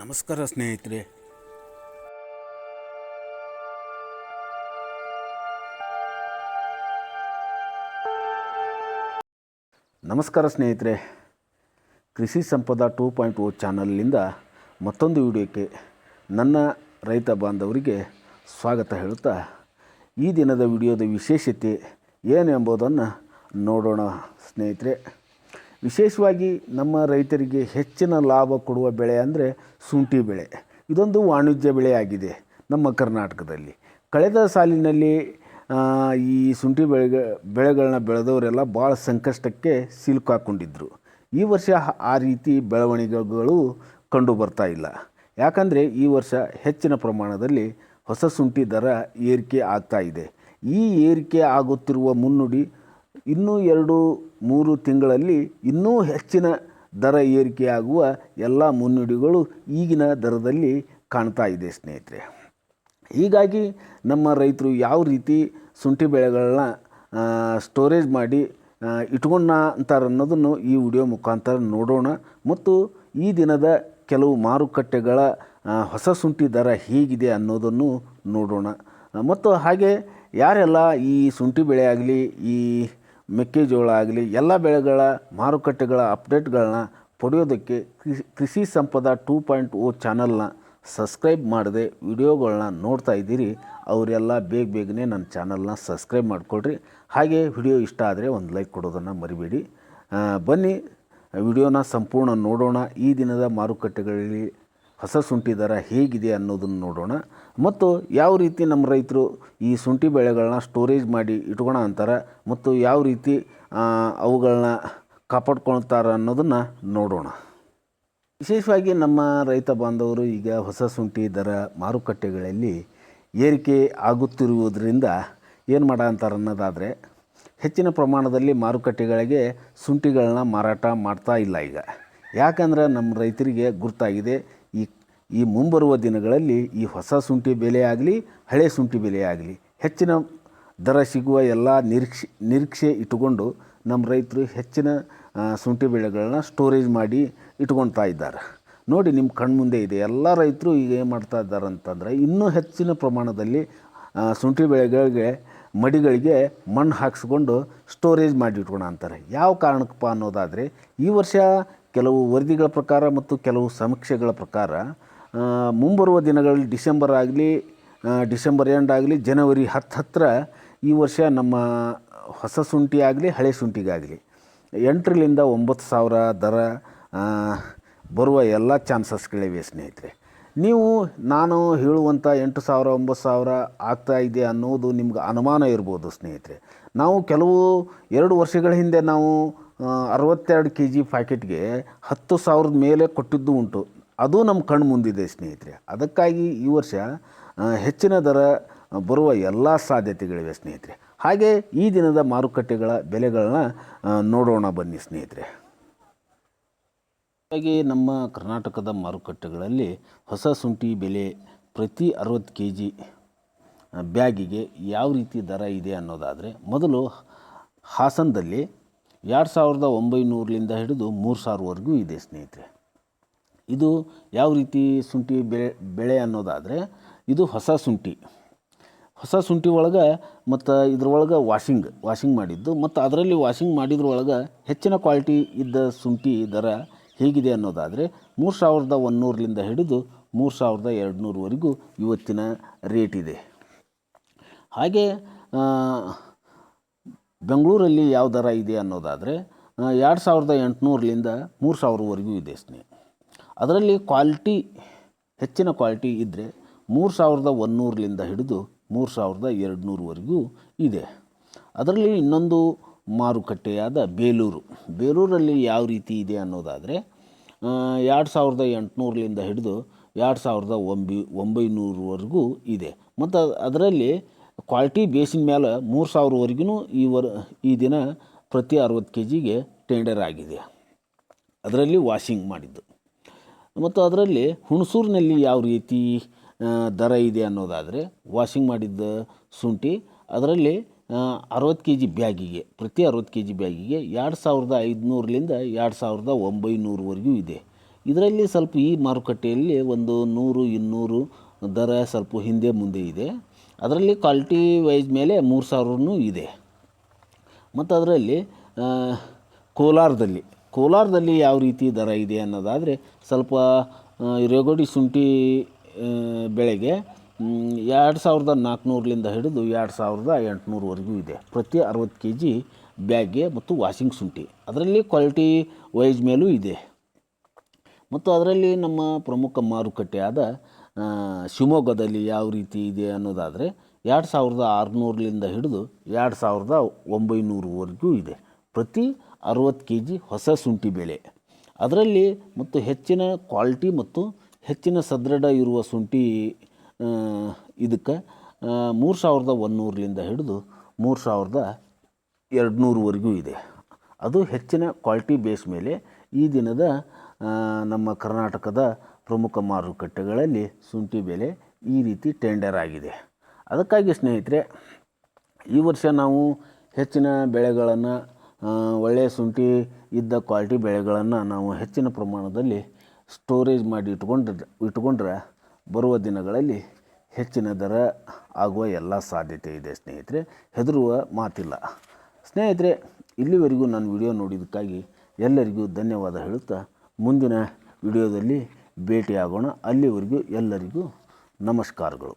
ನಮಸ್ಕಾರ ಸ್ನೇಹಿತರೆ. ನಮಸ್ಕಾರ ಸ್ನೇಹಿತರೆ. ಕೃಷಿ ಸಂಪದ ಟೂ ಪಾಯಿಂಟ್ ಓ ಚಾನಲ್ನಿಂದ ಮತ್ತೊಂದು ವಿಡಿಯೋಕ್ಕೆ ನನ್ನ ರೈತ ಬಾಂಧವರಿಗೆ ಸ್ವಾಗತ ಹೇಳುತ್ತಾ, ಈ ದಿನದ ವಿಡಿಯೋದ ವಿಶೇಷತೆ ಏನು ಎಂಬುದನ್ನು ನೋಡೋಣ ಸ್ನೇಹಿತರೆ. ವಿಶೇಷವಾಗಿ ನಮ್ಮ ರೈತರಿಗೆ ಹೆಚ್ಚಿನ ಲಾಭ ಕೊಡುವ ಬೆಳೆ ಅಂದರೆ ಶುಂಠಿ ಬೆಳೆ. ಇದೊಂದು ವಾಣಿಜ್ಯ ಬೆಳೆಯಾಗಿದೆ ನಮ್ಮ ಕರ್ನಾಟಕದಲ್ಲಿ. ಕಳೆದ ಸಾಲಿನಲ್ಲಿ ಈ ಶುಂಠಿ ಬೆಳೆಗ, ಬೆಳೆಗಳನ್ನ ಬೆಳೆದವರೆಲ್ಲ ಭಾಳ ಸಂಕಷ್ಟಕ್ಕೆ ಸಿಲುಕಾಕೊಂಡಿದ್ದರು ಈ ವರ್ಷ ಆ ರೀತಿ ಬೆಳವಣಿಗೆಗಳು ಕಂಡು ಬರ್ತಾ ಇಲ್ಲ. ಯಾಕಂದರೆ ಈ ವರ್ಷ ಹೆಚ್ಚಿನ ಪ್ರಮಾಣದಲ್ಲಿ ಹೊಸ ಶುಂಠಿ ದರ ಏರಿಕೆ ಆಗ್ತಾ ಇದೆ. ಈ ಏರಿಕೆ ಆಗುತ್ತಿರುವ ಮುನ್ನುಡಿ ಇನ್ನೂ ಎರಡು ಮೂರು ತಿಂಗಳಲ್ಲಿ ಇನ್ನೂ ಹೆಚ್ಚಿನ ದರ ಏರಿಕೆಯಾಗುವ ಎಲ್ಲ ಮುನ್ನುಡಿಗಳು ಈಗಿನ ದರದಲ್ಲಿ ಕಾಣ್ತಾ ಇದೆ ಸ್ನೇಹಿತರೆ. ಹೀಗಾಗಿ ನಮ್ಮ ರೈತರು ಯಾವ ರೀತಿ ಶುಂಠಿ ಬೆಳೆಗಳನ್ನ ಸ್ಟೋರೇಜ್ ಮಾಡಿ ಇಟ್ಕೊಂಡ ಅಂತಾರೆ ಅನ್ನೋದನ್ನು ಈ ವಿಡಿಯೋ ಮುಖಾಂತರ ನೋಡೋಣ. ಮತ್ತು ಈ ದಿನದ ಕೆಲವು ಮಾರುಕಟ್ಟೆಗಳ ಹೊಸ ಶುಂಠಿ ದರ ಹೇಗಿದೆ ಅನ್ನೋದನ್ನು ನೋಡೋಣ. ಮತ್ತು ಹಾಗೆ ಯಾರೆಲ್ಲ ಈ ಶುಂಠಿ ಬೆಳೆ ಆಗಲಿ, ಈ ಮೆಕ್ಕೆಜೋಳ ಆಗಲಿ, ಎಲ್ಲ ಬೆಳೆಗಳ ಮಾರುಕಟ್ಟೆಗಳ ಅಪ್ಡೇಟ್ಗಳನ್ನ ಪಡೆಯೋದಕ್ಕೆ ಕೃಷಿ ಕೃಷಿ ಸಂಪದ ಟೂ ಪಾಯಿಂಟ್ ಓ ಚಾನಲ್ನ ಸಬ್ಸ್ಕ್ರೈಬ್ ಮಾಡದೆ ವಿಡಿಯೋಗಳನ್ನ ನೋಡ್ತಾ ಇದ್ದೀರಿ. ಅವರೆಲ್ಲ ಬೇಗ ಬೇಗನೆ ನನ್ನ ಚಾನಲ್ನ ಸಬ್ಸ್ಕ್ರೈಬ್ ಮಾಡಿಕೊಡ್ರಿ ಹಾಗೆ ವಿಡಿಯೋ ಇಷ್ಟ ಆದರೆ ಒಂದು ಲೈಕ್ ಕೊಡೋದನ್ನು ಮರಿಬೇಡಿ. ಬನ್ನಿ, ವಿಡಿಯೋನ ಸಂಪೂರ್ಣ ನೋಡೋಣ. ಈ ದಿನದ ಮಾರುಕಟ್ಟೆಗಳಲ್ಲಿ ಹೊಸ ಶುಂಠಿ ದರ ಹೇಗಿದೆ ಅನ್ನೋದನ್ನು ನೋಡೋಣ. ಮತ್ತು ಯಾವ ರೀತಿ ನಮ್ಮ ರೈತರು ಈ ಶುಂಠಿ ಬೆಳೆಗಳನ್ನ ಸ್ಟೋರೇಜ್ ಮಾಡಿ ಇಟ್ಕೊಳ ಅಂತಾರೆ, ಮತ್ತು ಯಾವ ರೀತಿ ಅವುಗಳನ್ನ ಕಾಪಾಡ್ಕೊಳ್ತಾರೆ ಅನ್ನೋದನ್ನು ನೋಡೋಣ. ವಿಶೇಷವಾಗಿ ನಮ್ಮ ರೈತ ಬಾಂಧವರು ಈಗ ಹೊಸ ಶುಂಠಿ ದರ ಮಾರುಕಟ್ಟೆಗಳಲ್ಲಿ ಏರಿಕೆ ಆಗುತ್ತಿರುವುದರಿಂದ ಏನು ಮಾಡ ಅಂತಾರೆ ಅನ್ನೋದಾದರೆ, ಹೆಚ್ಚಿನ ಪ್ರಮಾಣದಲ್ಲಿ ಮಾರುಕಟ್ಟೆಗಳಿಗೆ ಶುಂಠಿಗಳನ್ನ ಮಾರಾಟ ಮಾಡ್ತಾ ಇಲ್ಲ ಈಗ. ಯಾಕಂದ್ರೆ ನಮ್ಮ ರೈತರಿಗೆ ಗುರ್ತಾಗಿದೆ ಈ ಮುಂಬರುವ ದಿನಗಳಲ್ಲಿ ಈ ಹೊಸ ಶುಂಠಿ ಬೆಲೆ ಆಗಲಿ ಹಳೆ ಶುಂಠಿ ಬೆಲೆ ಆಗಲಿ ಹೆಚ್ಚಿನ ದರ ಸಿಗುವ ಎಲ್ಲ ನಿರೀಕ್ಷೆ ನಿರೀಕ್ಷೆ ಇಟ್ಟುಕೊಂಡು ನಮ್ಮ ರೈತರು ಹೆಚ್ಚಿನ ಶುಂಠಿ ಬೆಳೆಗಳನ್ನ ಸ್ಟೋರೇಜ್ ಮಾಡಿ ಇಟ್ಕೊತಾ ಇದ್ದಾರೆ. ನೋಡಿ ನಿಮ್ಮ ಕಣ್ಮುಂದೆ ಇದೆ. ಎಲ್ಲ ರೈತರು ಈಗ ಏನು ಮಾಡ್ತಾ ಇದ್ದಾರೆ ಅಂತಂದರೆ ಇನ್ನೂ ಹೆಚ್ಚಿನ ಪ್ರಮಾಣದಲ್ಲಿ ಶುಂಠಿ ಬೆಳೆಗಳಿಗೆ, ಮಡಿಗಳಿಗೆ ಮಣ್ಣು ಹಾಕಿಸ್ಕೊಂಡು ಸ್ಟೋರೇಜ್ ಮಾಡಿ ಇಟ್ಕೊಳ ಅಂತಾರೆ. ಯಾವ ಕಾರಣಕ್ಕಪ್ಪ ಅನ್ನೋದಾದರೆ ಈ ವರ್ಷ ಕೆಲವು ವರದಿಗಳ ಪ್ರಕಾರ ಮತ್ತು ಕೆಲವು ಸಮೀಕ್ಷೆಗಳ ಪ್ರಕಾರ ಮುಂಬರುವ ದಿನಗಳಲ್ಲಿ ಡಿಸೆಂಬರ್ ಆಗಲಿ ಡಿಸೆಂಬರ್ ಎಂಡ್ ಆಗಲಿ, ಜನವರಿ ಹತ್ತು ಹತ್ತಿರ ಈ ವರ್ಷ ನಮ್ಮ ಹೊಸ ಶುಂಠಿ ಆಗಲಿ, ಹಳೆ ಶುಂಠಿಗಾಗಲಿ ಎಂಟರಿಂದ ಒಂಬತ್ತು ಸಾವಿರ ದರ ಬರುವ ಎಲ್ಲ ಚಾನ್ಸಸ್ಗಳಿವೆ ಸ್ನೇಹಿತರೆ. ನೀವು, ನಾನು ಹೇಳುವಂಥ ಎಂಟು ಸಾವಿರ, ಒಂಬತ್ತು ಸಾವಿರ ಆಗ್ತಾ ಇದೆ ಅನ್ನೋದು ನಿಮ್ಗೆ ಅನುಮಾನ ಇರ್ಬೋದು ಸ್ನೇಹಿತರೆ. ನಾವು ಕೆಲವು ಎರಡು ವರ್ಷಗಳ ಹಿಂದೆ ನಾವು ಅರವತ್ತೆರಡು ಕೆ ಜಿ ಪ್ಯಾಕೆಟ್ಗೆ ಹತ್ತು ಸಾವಿರದ ಮೇಲೆ ಕೊಟ್ಟಿದ್ದು ಉಂಟು. ಅದು ನಮ್ಮ ಕಣ್ಣು ಮುಂದಿದೆ, ಸ್ನೇಹಿತರೆ. ಅದಕ್ಕಾಗಿ ಈ ವರ್ಷ ಹೆಚ್ಚಿನ ದರ ಬರುವ ಎಲ್ಲ ಸಾಧ್ಯತೆಗಳಿವೆ, ಸ್ನೇಹಿತರೆ. ಹಾಗೆ ಈ ದಿನದ ಮಾರುಕಟ್ಟೆಗಳ ಬೆಲೆಗಳನ್ನ ನೋಡೋಣ ಬನ್ನಿ, ಸ್ನೇಹಿತರೆ. ಹಾಗೆ ನಮ್ಮ ಕರ್ನಾಟಕದ ಮಾರುಕಟ್ಟೆಗಳಲ್ಲಿ ಹೊಸ ಶುಂಠಿ ಬೆಲೆ ಪ್ರತಿ ಅರವತ್ತು ಕೆ ಜಿ ಬ್ಯಾಗಿಗೆ ಯಾವ ರೀತಿ ದರ ಇದೆ ಅನ್ನೋದಾದರೆ, ಮೊದಲು ಹಾಸನದಲ್ಲಿ ಎರಡು ಸಾವಿರದ ಒಂಬೈನೂರಲಿಂದ ಹಿಡಿದು ಮೂರು ಸಾವಿರವರೆಗೂ ಇದೆ, ಸ್ನೇಹಿತರೆ. ಇದು ಯಾವ ರೀತಿ ಶುಂಠಿ ಬೆಳೆ ಬೆಳೆ ಅನ್ನೋದಾದರೆ ಇದು ಹೊಸ ಶುಂಠಿ. ಹೊಸ ಶುಂಠಿ ಒಳಗೆ ಮತ್ತು ಇದ್ರೊಳಗೆ ವಾಷಿಂಗ್ ವಾಷಿಂಗ್ ಮಾಡಿದ್ದು ಮತ್ತು ಅದರಲ್ಲಿ ವಾಷಿಂಗ್ ಮಾಡಿದ್ರೊಳಗೆ ಹೆಚ್ಚಿನ ಕ್ವಾಲಿಟಿ ಇದ್ದ ಶುಂಠಿ ದರ ಹೇಗಿದೆ ಅನ್ನೋದಾದರೆ ಮೂರು ಸಾವಿರದ ಒನ್ನೂರರಿಂದ ಹಿಡಿದು ಮೂರು ಸಾವಿರದ ಎರಡು ನೂರವರೆಗೂ ಇವತ್ತಿನ ರೇಟ್ ಇದೆ. ಹಾಗೆ ಬೆಂಗಳೂರಲ್ಲಿ ಯಾವ ದರ ಇದೆ ಅನ್ನೋದಾದರೆ ಎರಡು ಸಾವಿರದ ಎಂಟುನೂರರಿಂದ ಮೂರು ಸಾವಿರವರೆಗೂ ಇದೆ ಸ್ನೇಹ ಅದರಲ್ಲಿ ಕ್ವಾಲಿಟಿ, ಹೆಚ್ಚಿನ ಕ್ವಾಲಿಟಿ ಇದ್ದರೆ ಮೂರು ಸಾವಿರದ ಒಂದುನೂರರಿಂದ ಹಿಡಿದು ಮೂರು ಸಾವಿರದ ಎರಡು ನೂರವರೆಗೂ ಇದೆ. ಅದರಲ್ಲಿ ಇನ್ನೊಂದು ಮಾರುಕಟ್ಟೆಯಾದ ಬೇಲೂರು. ಬೇಲೂರಲ್ಲಿ ಯಾವ ರೀತಿ ಇದೆ ಅನ್ನೋದಾದರೆ ಎರಡು ಸಾವಿರದ ಎಂಟುನೂರಲಿಂದ ಹಿಡಿದು ಎರಡು ಸಾವಿರದ ಒಂಬಿ, ಒಂಬೈನೂರವರೆಗೂ ಇದೆ. ಮತ್ತು ಅದರಲ್ಲಿ ಕ್ವಾಲಿಟಿ ಬೇಸಿನ ಮೇಲೆ ಮೂರು ಸಾವಿರವರೆಗೂ ಈ ವರ್, ಈ ದಿನ ಪ್ರತಿ ಅರವತ್ತು ಕೆ ಜಿಗೆ ಟೆಂಡರ್ ಆಗಿದೆ. ಅದರಲ್ಲಿ ವಾಷಿಂಗ್ ಮಾಡಿದ್ದು. ಮತ್ತು ಅದರಲ್ಲಿ ಹುಣಸೂರಿನಲ್ಲಿ ಯಾವ ರೀತಿ ದರ ಇದೆ ಅನ್ನೋದಾದರೆ ವಾಷಿಂಗ್ ಮಾಡಿದ್ದ ಶುಂಠಿ, ಅದರಲ್ಲಿ ಅರವತ್ತು ಕೆ ಜಿ ಬ್ಯಾಗಿಗೆ, ಪ್ರತಿ ಅರವತ್ತು ಕೆ ಜಿ ಬ್ಯಾಗಿಗೆ ಎರಡು ಸಾವಿರದ ಐದುನೂರಲಿಂದ ಎರಡು ಸಾವಿರದ ಒಂಬೈನೂರವರೆಗೂ ಇದೆ. ಇದರಲ್ಲಿ ಸ್ವಲ್ಪ ಈ ಮಾರುಕಟ್ಟೆಯಲ್ಲಿ ಒಂದು ನೂರು, ಇನ್ನೂರು ದರ ಸ್ವಲ್ಪ ಹಿಂದೆ ಮುಂದೆ ಇದೆ. ಅದರಲ್ಲಿ ಕ್ವಾಲಿಟಿ ವೈಸ್ ಮೇಲೆ ಮೂರು ಸಾವಿರನೂ ಇದೆ. ಮತ್ತು ಅದರಲ್ಲಿ ಕೋಲಾರದಲ್ಲಿ ಕೋಲಾರದಲ್ಲಿ ಯಾವ ರೀತಿ ದರ ಇದೆ ಅನ್ನೋದಾದರೆ ಸ್ವಲ್ಪ ರೇಗೋಡಿ ಶುಂಠಿ ಬೆಳೆಗೆ ಎರಡು ಸಾವಿರದ ನಾಲ್ಕುನೂರಲಿಂದ ಹಿಡಿದು ಎರಡು ಸಾವಿರದ ಎಂಟುನೂರವರೆಗೂ ಇದೆ. ಪ್ರತಿ ಅರವತ್ತು ಕೆ ಜಿ ಬ್ಯಾಗ್ಗೆ ಮತ್ತು ವಾಷಿಂಗ್ ಶುಂಠಿ. ಅದರಲ್ಲಿ ಕ್ವಾಲಿಟಿ ವೈಸ್ ಮೇಲೂ ಇದೆ. ಮತ್ತು ಅದರಲ್ಲಿ ನಮ್ಮ ಪ್ರಮುಖ ಮಾರುಕಟ್ಟೆಯಾದ ಶಿವಮೊಗ್ಗದಲ್ಲಿ ಯಾವ ರೀತಿ ಇದೆ ಅನ್ನೋದಾದರೆ ಎರಡು ಸಾವಿರದ ಆರುನೂರಲಿಂದ ಹಿಡಿದು ಎರಡು ಸಾವಿರದ ಒಂಬೈನೂರವರೆಗೂ ಇದೆ. ಪ್ರತಿ ಅರುವತ್ತು ಕೆ ಜಿ ಹೊಸ ಶುಂಠಿ ಬೆಳೆ. ಅದರಲ್ಲಿ ಮತ್ತು ಹೆಚ್ಚಿನ ಕ್ವಾಲಿಟಿ ಮತ್ತು ಹೆಚ್ಚಿನ ಸದೃಢ ಇರುವ ಶುಂಠಿ ಇದಕ್ಕೆ ಮೂರು ಸಾವಿರದ ಒಂದುನೂರಲಿಂದ ಹಿಡಿದು ಮೂರು ಸಾವಿರದ ಎರಡು ನೂರುವರೆಗೂ ಇದೆ. ಅದು ಹೆಚ್ಚಿನ ಕ್ವಾಲಿಟಿ ಬೇಸ್ ಮೇಲೆ ಈ ದಿನದ ನಮ್ಮ ಕರ್ನಾಟಕದ ಪ್ರಮುಖ ಮಾರುಕಟ್ಟೆಗಳಲ್ಲಿ ಶುಂಠಿ ಬೆಲೆ ಈ ರೀತಿ ಟೆಂಡರ್ ಆಗಿದೆ. ಅದಕ್ಕಾಗಿ ಸ್ನೇಹಿತರೆ, ಈ ವರ್ಷ ನಾವು ಹೆಚ್ಚಿನ ಬೆಳೆಗಳನ್ನು ಒಳ್ಳೆಯ ಶುಂಠಿ ಇದ್ದ ಕ್ವಾಲಿಟಿ ಬೆಳೆಗಳನ್ನು ನಾವು ಹೆಚ್ಚಿನ ಪ್ರಮಾಣದಲ್ಲಿ ಸ್ಟೋರೇಜ್ ಮಾಡಿ ಇಟ್ಕೊಂಡ್ರೆ ಇಟ್ಕೊಂಡ್ರೆ ಬರುವ ದಿನಗಳಲ್ಲಿ ಹೆಚ್ಚಿನ ದರ ಆಗುವ ಎಲ್ಲ ಸಾಧ್ಯತೆ ಇದೆ ಸ್ನೇಹಿತರೆ. ಹೆದರುವ ಮಾತಿಲ್ಲ. ಸ್ನೇಹಿತರೆ, ಇಲ್ಲಿವರೆಗೂ ನಾನು ವಿಡಿಯೋ ನೋಡಿದ್ದಕ್ಕಾಗಿ ಎಲ್ಲರಿಗೂ ಧನ್ಯವಾದ ಹೇಳುತ್ತಾ, ಮುಂದಿನ ವಿಡಿಯೋದಲ್ಲಿ ಭೇಟಿಯಾಗೋಣ. ಅಲ್ಲಿವರೆಗೂ ಎಲ್ಲರಿಗೂ ನಮಸ್ಕಾರಗಳು.